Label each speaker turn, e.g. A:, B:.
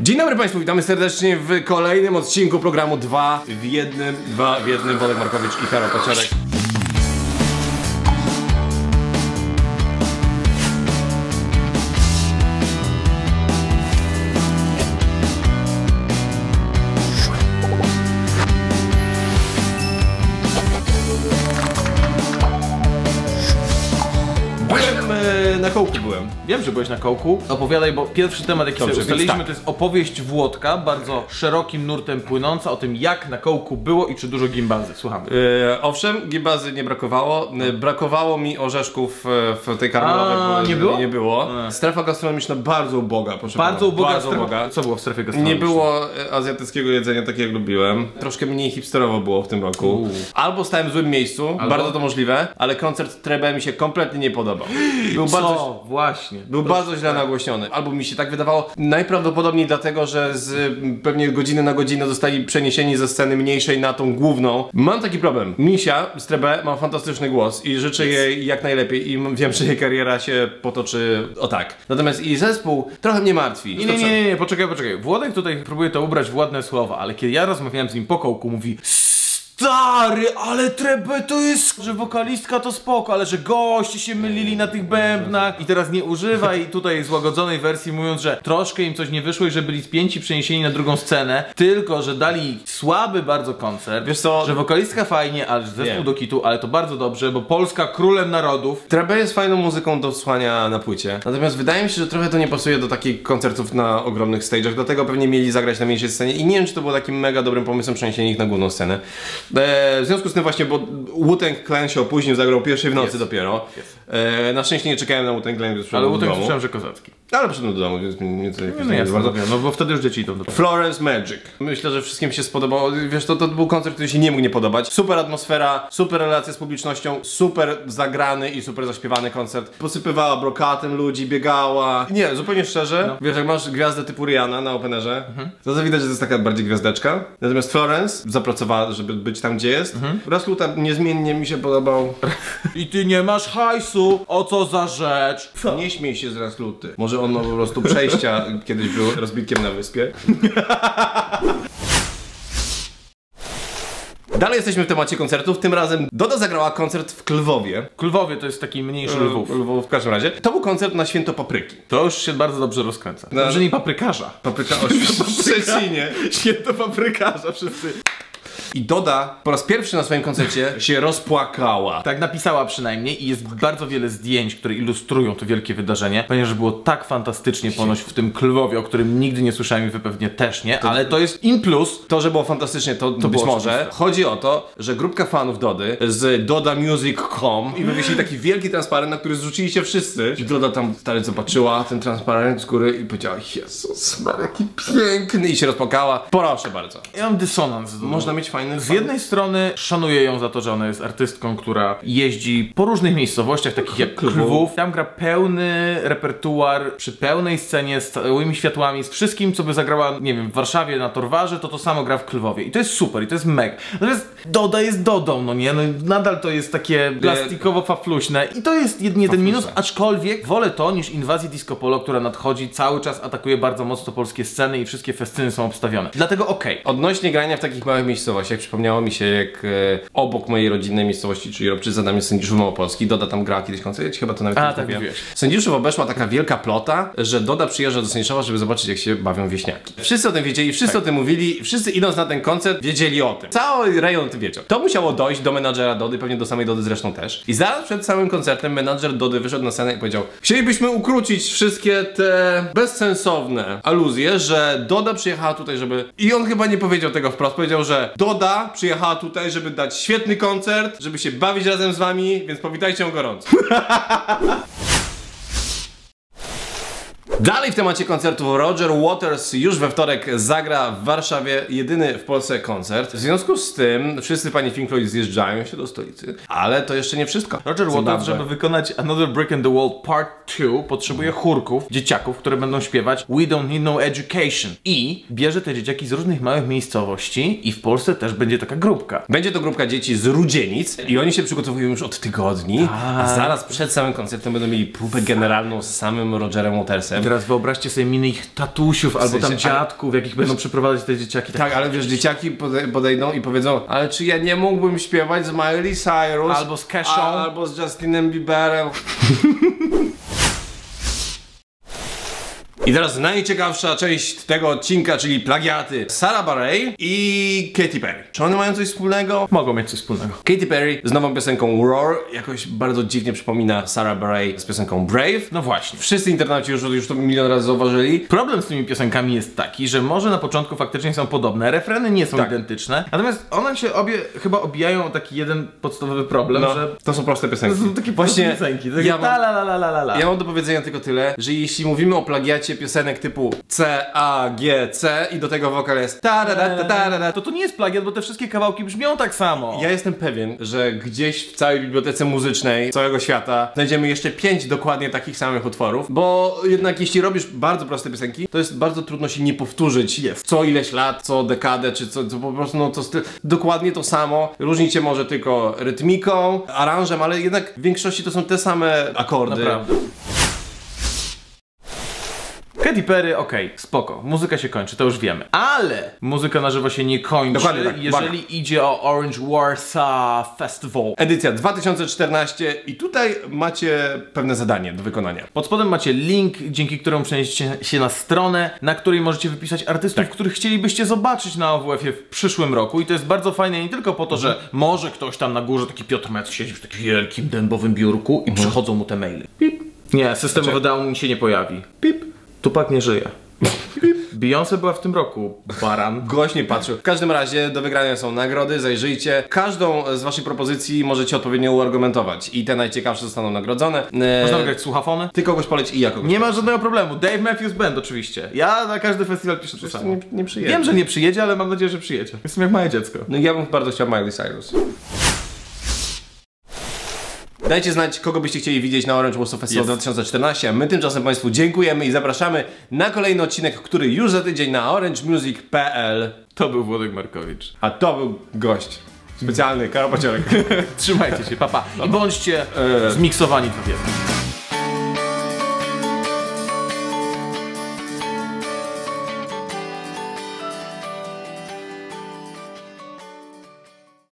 A: Dzień dobry Państwu, witamy serdecznie w kolejnym odcinku programu 2 w jednym, 2 w jednym, Wodek Markowicz i Karol Paciorek. Byłem e, na kołku byłem.
B: Wiem, że byłeś na kołku. Opowiadaj, bo pierwszy temat, jaki
A: Dobrze,
B: sobie ustaliliśmy,
A: tak.
B: to jest opowieść Włodka, bardzo szerokim nurtem płynąca o tym, jak na kołku było i czy dużo gimbazy. Słuchamy.
A: E, owszem, gibazy nie brakowało. E, brakowało mi orzeszków e, w tej karmelowej.
B: A, nie było?
A: Nie było. Strefa gastronomiczna bardzo uboga, proszę
B: Bardzo
A: pana.
B: uboga
A: bardzo
B: strefa-
A: uboga.
B: Co było w strefie
A: Nie
B: gastronomicznej?
A: było e, azjatyckiego jedzenia takiego jak lubiłem. Troszkę mniej hipsterowo było w tym roku.
B: Uuu.
A: Albo stałem w złym miejscu,
B: Albo?
A: bardzo to możliwe, ale koncert Trebe mi się kompletnie nie podobał. Był
B: Co?
A: bardzo
B: Właśnie.
A: Był bardzo źle nagłośniony. Albo mi się tak wydawało, najprawdopodobniej dlatego, że z m, pewnie godziny na godzinę zostali przeniesieni ze sceny mniejszej na tą główną. Mam taki problem. Misia z Trebe ma fantastyczny głos i życzę jej jak najlepiej i wiem, że jej kariera się potoczy o tak. Natomiast i zespół trochę mnie martwi.
B: Nie, nie, nie, nie, nie, poczekaj, poczekaj. Włodek tutaj próbuje to ubrać w ładne słowa, ale kiedy ja rozmawiałem z nim po kołku, mówi Stary, ale trebe to jest, że wokalistka to spoko, ale że goście się mylili na tych bębnach i teraz nie używaj tutaj złagodzonej wersji mówiąc, że troszkę im coś nie wyszło i że byli spięci, przeniesieni na drugą scenę, tylko, że dali słaby bardzo koncert,
A: Wiesz co?
B: że wokalistka fajnie, ale że zespół do kitu, ale to bardzo dobrze, bo Polska królem narodów,
A: Trebe jest fajną muzyką do słuchania na płycie. Natomiast wydaje mi się, że trochę to nie pasuje do takich koncertów na ogromnych stage'ach, dlatego pewnie mieli zagrać na mniejszej scenie i nie wiem, czy to było takim mega dobrym pomysłem przeniesienie ich na główną scenę. E, w związku z tym właśnie, bo Wu-Tang Clan się opóźnił, zagrał pierwszej w nocy
B: Jest.
A: dopiero. E, na szczęście nie czekałem na Wu-Tang Clan,
B: ale
A: domu.
B: słyszałem, że kozacki.
A: Ale przyszedłem do domu, więc mnie to jakoś
B: No
A: nie
B: jasne,
A: bardzo.
B: no bo wtedy już dzieci idą do
A: Florence Magic. Myślę, że wszystkim się spodobało. Wiesz, to, to był koncert, który się nie mógł nie podobać. Super atmosfera, super relacje z publicznością, super zagrany i super zaśpiewany koncert. Posypywała brokatem ludzi, biegała. Nie, zupełnie szczerze, wiesz, jak masz gwiazdę typu Rihanna na openerze, to, to widać, że to jest taka bardziej gwiazdeczka. Natomiast Florence zapracowała, żeby być tam, gdzie jest. Mhm. Rasluta niezmiennie mi się podobał.
B: I ty nie masz hajsu, o co za rzecz?
A: Nie śmiej się z Rasluty. Może on ma po prostu przejścia, kiedyś był rozbitkiem na wyspie. Dalej jesteśmy w temacie koncertów. Tym razem Doda zagrała koncert w Klwowie.
B: W Lwowie to jest taki mniejszy Lwów.
A: Lwów w każdym razie. To był koncert na święto papryki.
B: To już się bardzo dobrze rozkręca.
A: No.
B: Nie paprykarza.
A: Papryka o w Szczecinie.
B: Święto paprykarza wszyscy.
A: I Doda po raz pierwszy na swoim koncercie się rozpłakała.
B: Tak napisała przynajmniej i jest bardzo wiele zdjęć, które ilustrują to wielkie wydarzenie, ponieważ było tak fantastycznie ponoć w tym Klwowie, o którym nigdy nie słyszałem i wy pewnie też nie, ale to jest in plus.
A: To, że było fantastycznie, to, być
B: było
A: może. Chodzi o to, że grupka fanów Dody z dodamusic.com i wywiesili taki wielki transparent, na który zrzucili się wszyscy. I Doda tam stary zobaczyła ten transparent z góry i powiedziała Jezus, jaki piękny i się rozpłakała. Proszę bardzo.
B: Ja mam dysonans.
A: Można mieć fajny
B: Z jednej strony szanuję ją za to, że ona jest artystką, która jeździ po różnych miejscowościach, takich jak Lwów. Tam gra pełny repertuar przy pełnej scenie z całymi światłami, z wszystkim, co by zagrała, nie wiem, w Warszawie na Torwarze, to to samo gra w Lwowie. I to jest super, i to jest meg. Natomiast Doda jest Dodą, no nie? No, nadal to jest takie plastikowo-fafluśne i to jest jedynie ten minus, aczkolwiek wolę to niż inwazję Disco Polo, która nadchodzi, cały czas atakuje bardzo mocno polskie sceny i wszystkie festyny są obstawione. Dlatego okej.
A: Odnośnie grania w takich małych miejscowościach, przypomniało mi się jak e, obok mojej rodzinnej miejscowości, czyli Robczyca, tam jest Sędziszów Małopolski, Doda tam grała kiedyś koncert, chyba to nawet
B: A,
A: nie
B: tak
A: mówiłem. Sędziszów obeszła taka wielka plota, że Doda przyjeżdża do Sędziszowa, żeby zobaczyć jak się bawią wieśniaki. Wszyscy o tym wiedzieli, wszyscy
B: Tak.
A: o tym mówili, wszyscy idąc na ten koncert wiedzieli o tym. Cały rejon o tym wiedział. To musiało dojść do menadżera Dody, pewnie do samej Dody zresztą też. I zaraz przed samym koncertem menadżer Dody wyszedł na scenę i powiedział Chcielibyśmy ukrócić wszystkie te bezsensowne aluzje, że Doda przyjechała tutaj, żeby... I on chyba nie powiedział tego wprost, powiedział, że Doda przyjechała tutaj, żeby dać świetny koncert, żeby się bawić razem z wami, więc powitajcie ją gorąco. Dalej w temacie koncertów Roger Waters już we wtorek zagra w Warszawie jedyny w Polsce koncert. W związku z tym wszyscy pani Pink Floyd zjeżdżają się do stolicy. Ale to jeszcze nie wszystko.
B: Roger Waters, żeby wykonać Another Brick in the Wall Part 2, potrzebuje chórków, dzieciaków, które będą śpiewać We Don't Need No Education. I bierze te dzieciaki z różnych małych miejscowości i w Polsce też będzie taka grupka.
A: Będzie to grupka dzieci z Rudzienic i oni się przygotowują już od tygodni, a zaraz przed samym koncertem będą mieli próbę generalną z samym Rogerem Watersem.
B: Teraz wyobraźcie sobie miny ich tatusiów albo tam
A: sensie, ale-
B: dziadków, jakich będą przyprowadzać te dzieciaki.
A: Tak, ale wiesz, dzieciaki pode- podejdą i powiedzą, ale czy ja nie mógłbym śpiewać z Miley Cyrus?
B: Albo z Keshą.
A: a- Albo z Justinem Bieberem. I teraz najciekawsza część tego odcinka, czyli plagiaty. Sarah Bareilles i Katy Perry. Czy one mają coś wspólnego?
B: Mogą mieć coś wspólnego.
A: Katy Perry z nową piosenką Roar jakoś bardzo dziwnie przypomina Sarah Bareilles z piosenką Brave.
B: No właśnie.
A: Wszyscy internauci już, już to milion razy zauważyli.
B: Problem z tymi piosenkami jest taki, że może na początku faktycznie są podobne, refreny nie są
A: Tak.
B: identyczne, natomiast one się obie chyba obijają o taki jeden podstawowy problem,
A: No,
B: że
A: to są proste
B: to
A: piosenki.
B: są takie
A: Właśnie
B: proste piosenki, takie
A: ja mam-
B: la la la la la.
A: Ja mam do powiedzenia tylko tyle, że jeśli mówimy o plagiacie piosenek typu C, A, G, C i do tego wokal jest ta da da da da da
B: To to nie jest plagiat, bo te wszystkie kawałki brzmią tak samo.
A: ja jestem pewien, że gdzieś w całej bibliotece muzycznej całego świata znajdziemy jeszcze pięć dokładnie takich samych utworów, bo jednak jeśli robisz bardzo proste piosenki, to jest bardzo trudno się nie powtórzyć
B: Jest.
A: co ileś lat, co dekadę, czy co, co po prostu no to styl, dokładnie to samo. Różni może tylko rytmiką, aranżem, ale jednak w większości to są te same akordy.
B: Naprawdę. Katy Perry, okej, spoko, muzyka się kończy, to już wiemy. Ale muzyka na żywo się nie kończy,
A: Dokładnie tak,
B: jeżeli
A: uwaga.
B: idzie o Orange Warsaw Festival.
A: Edycja 2014 i tutaj macie pewne zadanie do wykonania.
B: Pod spodem macie link, dzięki któremu przeniesiecie się na stronę, na której możecie wypisać artystów,
A: Tak.
B: których chcielibyście zobaczyć na OWF-ie w przyszłym roku. I to jest bardzo fajne nie tylko po to, że
A: Mhm.
B: może ktoś tam na górze, taki Piotr Metz siedzi w takim wielkim dębowym biurku
A: Mhm.
B: i przychodzą mu te maile. Pip. Nie, systemowy
A: Znaczy-
B: down się nie pojawi. Pip. Tupak nie żyje. Beyoncé była w tym roku. Baran.
A: Gość nie patrzył. W każdym razie do wygrania są nagrody, zajrzyjcie. Każdą z waszych propozycji możecie odpowiednio uargumentować i te najciekawsze zostaną nagrodzone. E,
B: Można wygrać słuchafony?
A: Ty kogoś poleć i ja kogoś
B: Nie ma żadnego problemu. Dave Matthews Band oczywiście. Ja na każdy festiwal piszę to
A: poleć.
B: samo.
A: nie, nie przyjedzie.
B: Wiem, że nie przyjedzie, ale mam nadzieję, że przyjedzie. Jestem jak małe dziecko.
A: No ja bym bardzo chciał Miley Cyrus. Dajcie znać, kogo byście chcieli widzieć na Orange Warsaw Festival
B: Jest.
A: 2014. My tymczasem Państwu dziękujemy i zapraszamy na kolejny odcinek, który już za tydzień na orangemusic.pl.
B: To był Włodek Markowicz.
A: A to był gość specjalny, Karol Paciorek.
B: Trzymajcie się, papa. I bądźcie
A: E.
B: zmiksowani jednym.